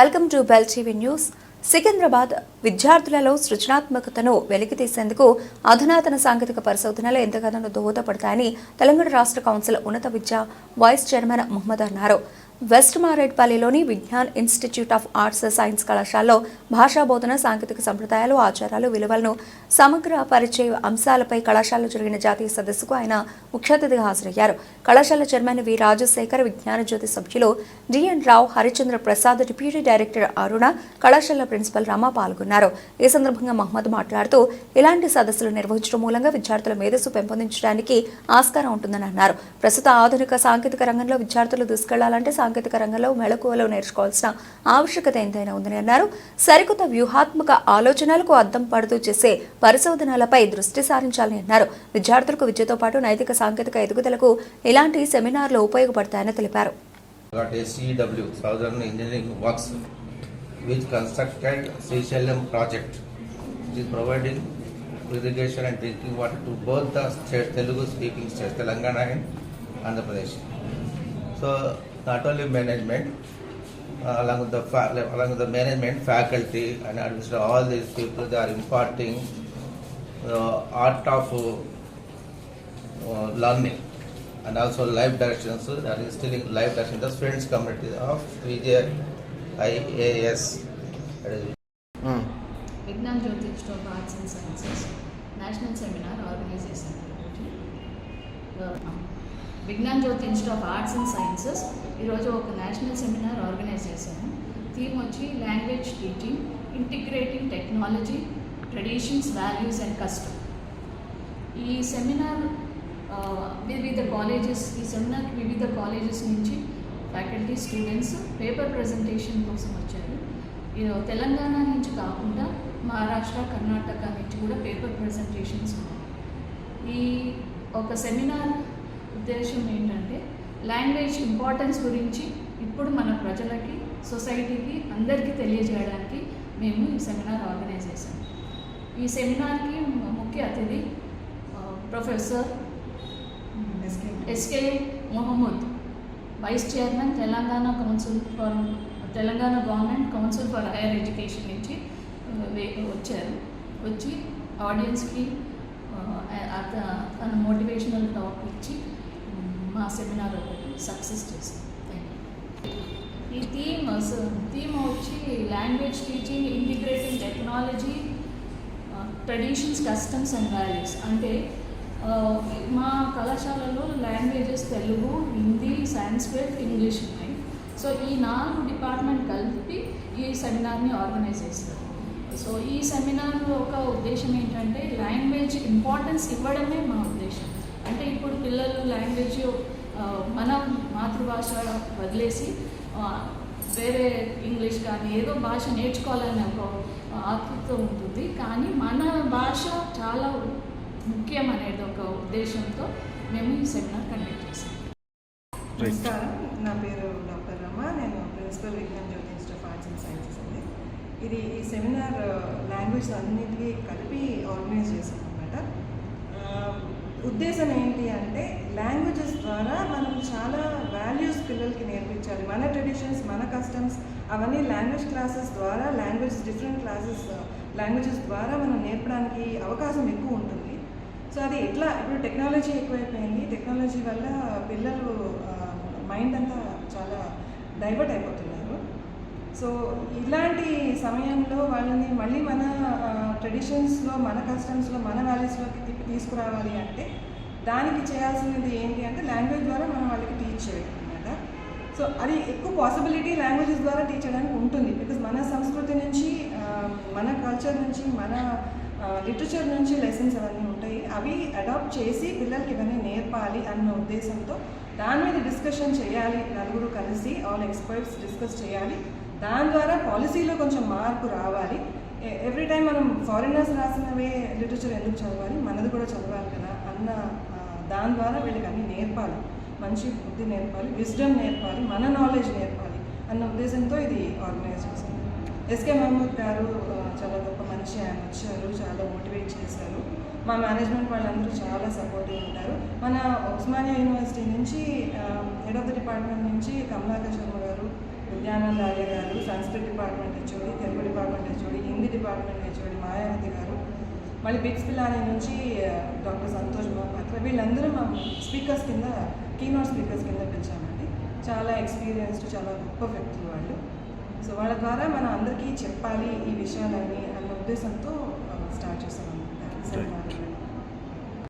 Welcome to bell TV news. Secunderabad విద్యార్థులలో సృజనాత్మకతను వెలికితీసేందుకు అధునాతన సాంకేతిక పరిశోధనలు ఎంతగానో దోహదపడతాయని తెలంగాణ రాష్ట్ర కౌన్సిల్ ఉన్నత విద్య వైస్ చైర్మన్ మహమ్మద్ అన్నారు. West మారేడ్పల్లిలోని Vignan institute of arts science కళాశాలలో భాషా బోధన సాంకేతిక సంప్రదాయాలు ఆచారాలు విలువలను సమగ్ర పరిచయ అంశాలపై కళాశాలలో జరిగిన జాతీయ సదస్సుకు ఆయన ముఖ్య అతిథిగా హాజరయ్యారు. కళాశాల చైర్మన్ వి. రాజశేఖర్ విజ్ఞాన జ్యోతి సభ్యులు D N Rao Harichandra Prasad deputy director Aruna కళాశాల ప్రిన్సిపల్ రమ పాల్గొన్నారు. ఈ సందర్భంగా మహమ్మద్ మాట్లాడుతూ ఇలాంటి సదస్సులు నిర్వహించడం మూలంగా విద్యార్థుల మేధస్సు పెంపొందించడానికి ఆస్కారం ఉంటుందని అన్నారు. ప్రస్తుత ఆధునిక సాంకేతిక రంగంలో విద్యార్థులు దూసుకెళ్ళాలంటే సాంకేతిక రంగంలో మెళకువలు నేర్చుకోవాల్సిన ఆవశ్యకత ఎంతైనా ఉందని అన్నారు. సరికొత్త వ్యూహాత్మక ఆలోచనలకు అద్దం పడుతూ చేసే పరిశోధనలపై దృష్టి సారించాలని అన్నారు. విద్యార్థులకు విద్యతో పాటు నైతిక సాంకేతిక ఎదుగుదలకు ఇలాంటి సెమినార్లు ఉపయోగపడతాయని తెలిపారు. With constructed Srisailam project is providing irrigation and drinking water to both the state Telugu speaking not only management, uh, along with the fa- along with the management, faculty and administration, all these people they are imparting uh, art of uh, learning and also life directions that is instilling life direction the students community of VJ IAS. That is Vignan Jyothi institute of arts and sciences national seminar organise చేశాను Vignan Jyothi institute of arts and sciences ఈరోజు ఒక national seminar organise చేశాను. Theme వచ్చి language teaching integrating technology traditions values and custom. ఈ seminar వివిధ colleges ఈ సెమినార్కి వివిధ కాలేజెస్ నుంచి ఫ్యాకల్టీ స్టూడెంట్స్ పేపర్ ప్రజెంటేషన్ కోసం వచ్చారు. ఇది తెలంగాణ నుంచి కాకుండా మహారాష్ట్ర కర్ణాటక నుంచి కూడా పేపర్ ప్రజెంటేషన్స్ ఉన్నాయి. ఈ ఒక సెమినార్ ఉద్దేశం ఏంటంటే లాంగ్వేజ్ ఇంపార్టెన్స్ గురించి ఇప్పుడు మన ప్రజలకి సొసైటీకి అందరికీ తెలియజేయడానికి మేము ఈ సెమినార్ ఆర్గనైజ్ చేశాము ఈ సెమినార్కి ముఖ్య అతిథి professor SK Mohammed vice chairman Telangana council for Telangana government council for higher education నుంచి వచ్చారు. వచ్చి ఆడియన్స్కి తన మోటివేషనల్ టాక్ ఇచ్చి మా సెమినార్ ఒకటి సక్సెస్ చేశాం ఈ థీమ్ థీమ్ వచ్చి language teaching integrating technology traditions customs and values అంటే మా కళాశాలలో లాంగ్వేజెస్ తెలుగు హిందీ సాంస్క్రిట్ ఇంగ్లీష్ ఉన్నాయి. సో ఈ నాలుగు డిపార్ట్మెంట్ కలిపి ఈ సెమినార్ని ఆర్గనైజ్ చేస్తారు సో ఈ సెమినార్ ఒక ఉద్దేశం ఏంటంటే లాంగ్వేజ్ ఇంపార్టెన్స్ ఇవ్వడమే మా ఉద్దేశం. అంటే ఇప్పుడు పిల్లలు లాంగ్వేజ్ మన మాతృభాష వదిలేసి వేరే ఇంగ్లీష్ కానీ ఏదో భాష నేర్చుకోవాలనే ఒక ఆతృత ఉంటుంది. కానీ మన భాష చాలా ముఖ్యం అనేది ఒక ఉద్దేశంతో మేము ఈ సెమినార్ కండక్ట్ చేసాం నమస్కారం. నా పేరు డాక్టర్ రమ. నేను principal Vignan Jyothi institute of arts and sciences అండి. ఇది ఈ సెమినార్ లాంగ్వేజ్ అన్నిటికీ కలిపి ఆర్గనైజ్ చేశాం. అనమాట ఉద్దేశం ఏంటి అంటే లాంగ్వేజెస్ ద్వారా మనం చాలా వాల్యూస్ పిల్లలకి నేర్పించాలి. మన ట్రెడిషన్స్ మన కస్టమ్స్ అవన్నీ లాంగ్వేజ్ క్లాసెస్ ద్వారా లాంగ్వేజ్ డిఫరెంట్ క్లాసెస్ లాంగ్వేజెస్ ద్వారా మనం నేర్పడానికి అవకాశం ఎక్కువ ఉంటుంది. సో అది ఎట్లా ఇప్పుడు టెక్నాలజీ ఎక్కువైపోయింది. టెక్నాలజీ వల్ల పిల్లలు uh, మైండ్ అంతా చాలా డైవర్ట్ అయిపోతున్నారు. సో ఇలాంటి సమయంలో వాళ్ళని మళ్ళీ మన ట్రెడిషన్స్లో మన కస్టమ్స్లో మన వాల్యూస్లోకి తిప్పి తీసుకురావాలి అంటే దానికి చేయాల్సినది ఏంటి అంటే లాంగ్వేజ్ ద్వారా మనం వాళ్ళకి టీచ్ చేయడం అనమాట సో అది ఎక్కువ పాసిబిలిటీ లాంగ్వేజెస్ ద్వారా టీచ్ చేయడానికి ఉంటుంది బికాజ్ మన సంస్కృతి నుంచి మన కల్చర్ నుంచి మన లిటరేచర్ నుంచి లెసన్స్ అవన్నీ ఉంటాయి. అవి అడాప్ట్ చేసి పిల్లలకి ఇవన్నీ నేర్పాలి అన్న ఉద్దేశంతో దాని మీద డిస్కషన్ చేయాలి నలుగురు కలిసి ఆల్ ఎక్స్పర్ట్స్ డిస్కస్ చేయాలి. దాని ద్వారా పాలసీలో కొంచెం మార్పు రావాలి. ఎవ్రీ టైం మనం ఫారినర్స్ రాసినవే లిటరేచర్ ఎందుకు చదవాలి? మనది కూడా చదవాలి కదా అన్న దాని ద్వారా వీళ్ళకి అన్ని నేర్పాలి. మంచి బుద్ధి నేర్పాలి విజ్డమ్ నేర్పాలి మన నాలెడ్జ్ నేర్పాలి అన్న ఉద్దేశంతో ఇది ఆర్గనైజ్ చేశాను ఎస్కే మహమూద్ గారు చాలా గొప్ప మంచి ఆయన వచ్చారు చాలా మోటివేట్ చేశారు. మా మేనేజ్మెంట్ వాళ్ళందరూ చాలా సపోర్టివ్ ఉంటారు. మన ఉస్మానియా యూనివర్సిటీ నుంచి హెడ్ ఆఫ్ ద డిపార్ట్మెంట్ నుంచి Kamalakar Sharma garu Vidyananda Arya garu Sanskrit department HOD Telugu department HOD Hindi department HOD Mayawati garu మళ్ళీ బిట్స్ పిలాని నుంచి డాక్టర్ సంతోష్ మహాపాత్ర వీళ్ళందరూ మా స్పీకర్స్ కింద కీనోట్ స్పీకర్స్ కింద పిలిచామండి. చాలా ఎక్స్పీరియన్స్డ్ చాలా గొప్ప వ్యక్తులు వాళ్ళు. సో వాళ్ళ ద్వారా మనం అందరికీ చెప్పాలి ఈ విషయాలన్నీ అన్న ఉద్దేశంతో స్టార్ట్ చేసాం సెమినార్